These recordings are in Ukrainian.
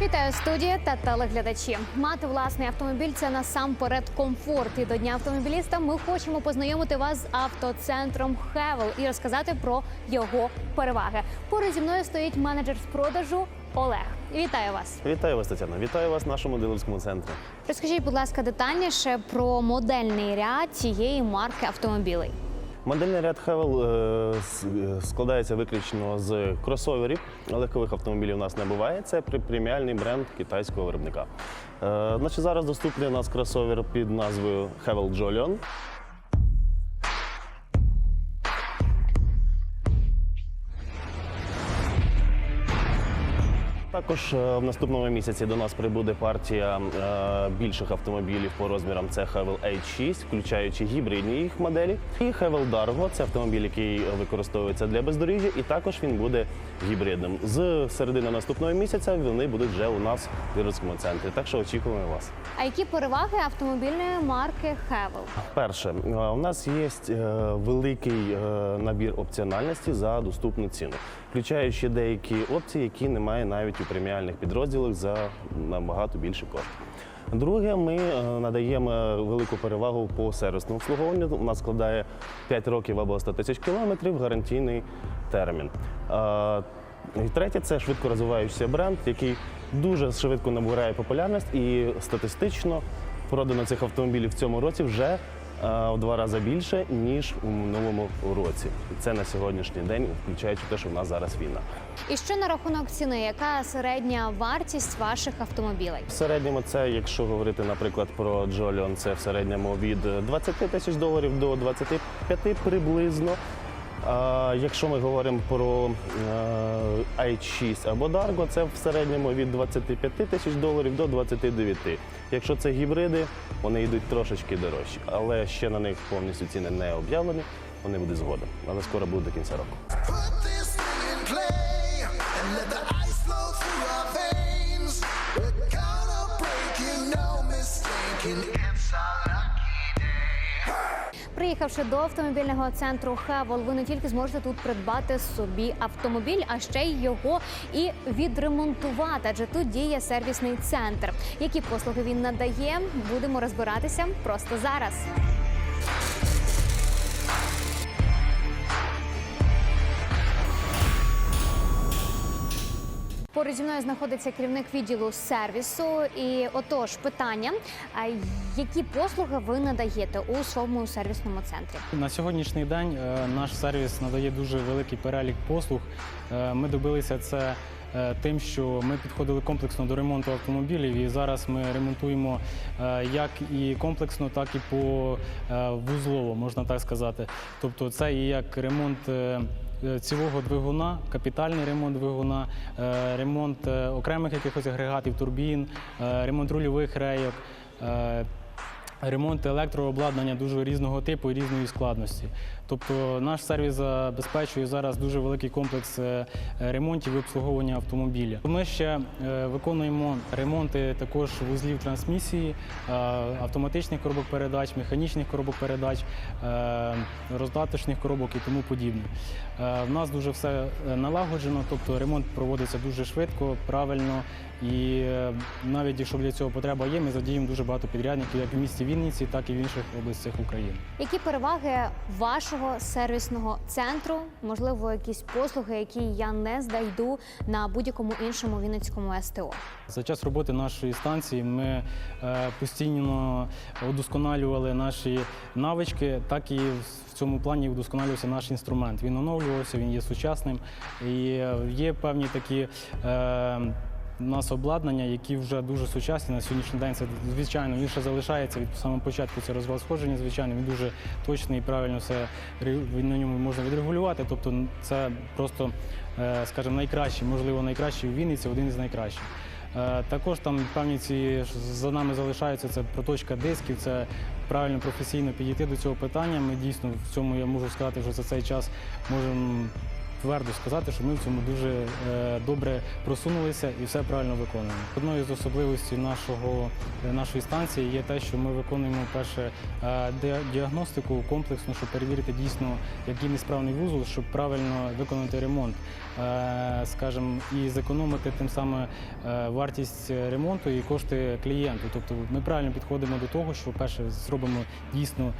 Вітаю студія та телеглядачі. Мати власний автомобіль це насамперед комфорт. І до дня автомобіліста ми хочемо познайомити вас з автоцентром Хевел і розказати про його переваги. Поруч зі мною стоїть менеджер з продажу Олег. Вітаю вас. Вітаю вас, Тетяна. Вітаю вас в нашому дилерському центрі. Розкажіть, будь ласка, детальніше про модельний ряд цієї марки автомобілей. Модельний ряд Хевел е, е, складається виключно з кросоверів. Легкових автомобілів у нас не буває. Це преміальний бренд китайського виробника. Е, зараз доступний у нас кросовер під назвою Хевел Jolion. Також е, в наступному місяці до нас прибуде партія е, більших автомобілів по розмірам. Це Havel H6, включаючи гібридні їх моделі. І Havel Dargo – це автомобіль, який використовується для бездоріжжя, і також він буде гібридним. З середини наступного місяця вони будуть вже у нас в дилерському центрі. Так що очікуємо вас. А які переваги автомобільної марки Хевел? Перше, е, у нас є великий набір опціональності за доступну ціну, включаючи деякі опції, які немає навіть у преміальних підрозділах за набагато більше коштів. Друге, ми е, надаємо велику перевагу по сервісному обслуговуванню. У нас складає 5 років або 100 тисяч кілометрів гарантійний термін. Е, І третє це швидко розвиваючийся бренд, який дуже швидко набирає популярність і статистично продано цих автомобілів в цьому році вже е, в два рази більше, ніж у минулому році. І це на сьогоднішній день, включаючи те, що в нас зараз війна. І що на рахунок ціни? Яка середня вартість ваших автомобілей? В середньому це, якщо говорити, наприклад, про Джоліон, це в середньому від 20 тисяч доларів до 25 приблизно. А якщо ми говоримо про е, i6 або Dargo, це в середньому від 25 тисяч доларів до 29. Якщо це гібриди, вони йдуть трошечки дорожчі, але ще на них повністю ціни не об'явлені. Вони будуть згодом, але скоро будуть до кінця року. Приїхавши до автомобільного центру Хевол, ви не тільки зможете тут придбати собі автомобіль, а ще й його і відремонтувати. Адже тут діє сервісний центр. Які послуги він надає, будемо розбиратися просто зараз. Поруч зі мною знаходиться керівник відділу сервісу. І отож, питання: які послуги ви надаєте у своєму сервісному центрі? На сьогоднішній день е, наш сервіс надає дуже великий перелік послуг. Е, Ми добилися це е, тим, що ми підходили комплексно до ремонту автомобілів, і зараз ми ремонтуємо як і комплексно, так і по вузлово, можна так сказати. Тобто, це і як ремонт. Е, Цілого двигуна, капітальний ремонт двигуна, е, ремонт е, окремих якихось агрегатів, турбін, ремонт рульових рейок, ремонт електрообладнання дуже різного типу і різної складності. Тобто наш сервіс забезпечує зараз дуже великий комплекс е, ремонтів і обслуговування автомобіля. Ми ще е, виконуємо ремонти також вузлів трансмісії, е, автоматичних коробок передач, механічних коробок передач, роздаточних коробок і тому подібне. В нас дуже все налагоджено, тобто ремонт проводиться дуже швидко, правильно. І навіть якщо для цього потреба є, ми задіємо дуже багато підрядників як в місті Вінниці, так і в інших областях України. Які переваги вашого сервісного центру? Можливо, якісь послуги, які я не знайду на будь-якому іншому вінницькому СТО? За час роботи нашої станції ми е, постійно удосконалювали наші навички, так і в цьому плані удосконалювався наш інструмент. Він оновлювався, він є сучасним і е, є певні такі. У нас обладнання, які вже дуже сучасні на сьогоднішній день. Це звичайно він ще залишається від самого початку. Це розвал сходження. Звичайно, він дуже точний і правильно все на ньому можна відрегулювати. Тобто, це просто, е, скажімо, найкращий, можливо, найкращий у Вінниці, один із найкращих. Е, Також там певні ці за нами залишаються це проточка дисків, це правильно професійно підійти до цього питання. Ми дійсно в цьому я можу сказати, що за цей час можемо твердо сказати, що ми в цьому дуже е, добре просунулися і все правильно виконуємо. Одною з особливостей нашого е, нашої станції є те, що ми виконуємо перше е, діагностику комплексну, щоб перевірити дійсно, який несправний вузол, щоб правильно виконати ремонт, скажімо, і зекономити тим самим вартість ремонту і кошти клієнту. Тобто ми правильно підходимо до того, що перше зробимо дійсно,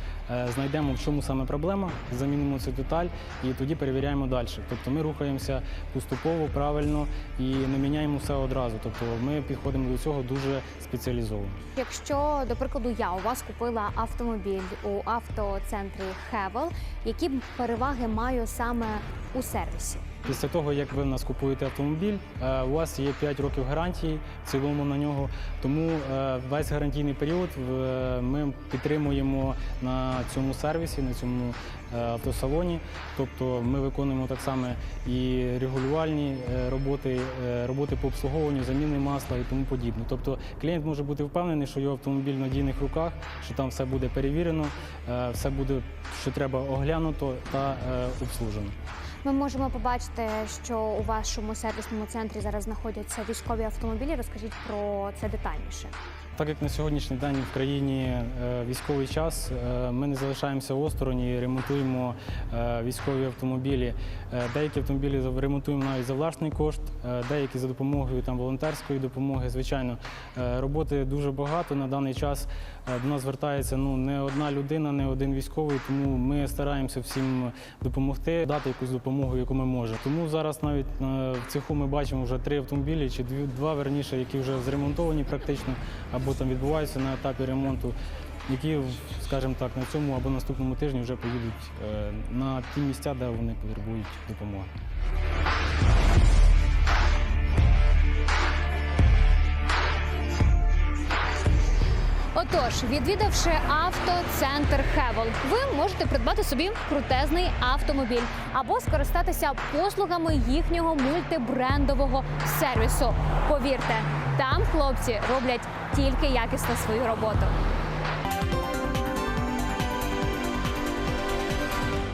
знайдемо в чому саме проблема, замінимо цю деталь і тоді перевіряємо далі. Тобто ми рухаємося поступово, правильно і не міняємо все одразу. Тобто ми підходимо до цього дуже спеціалізовано. Якщо, до прикладу, я у вас купила автомобіль у автоцентрі Хевел, які переваги маю саме у сервісі? Після того, як ви в нас купуєте автомобіль, е, у вас є 5 років гарантії в цілому на нього. Тому е, весь гарантійний період е, ми підтримуємо на цьому сервісі, на цьому автосалоні. Тобто ми виконуємо так само і регулювальні роботи, роботи по обслуговуванню, заміни масла і тому подібне. Тобто клієнт може бути впевнений, що його автомобіль в надійних руках, що там все буде перевірено, все буде, що треба оглянуто та обслужено. Ми можемо побачити, що у вашому сервісному центрі зараз знаходяться військові автомобілі. Розкажіть про це детальніше. Так як на сьогоднішній день в країні е, військовий час, е, ми не залишаємося осторонь і ремонтуємо е, військові автомобілі. Деякі автомобілі ремонтуємо навіть за власний кошт, деякі за допомогою там волонтерської допомоги. Звичайно, роботи дуже багато на даний час. До нас звертається ну не одна людина, не один військовий. Тому ми стараємося всім допомогти, дати якусь допомогу, яку ми можемо. Тому зараз навіть е, в цеху ми бачимо вже три автомобілі, чи два верніше, які вже зремонтовані практично, або там відбуваються на етапі ремонту. Які, скажімо так, на цьому або наступному тижні вже поїдуть е, на ті місця, де вони потребують допомоги. Отож, відвідавши автоцентр Хевел, ви можете придбати собі крутезний автомобіль або скористатися послугами їхнього мультибрендового сервісу. Повірте, там хлопці роблять тільки якісно свою роботу.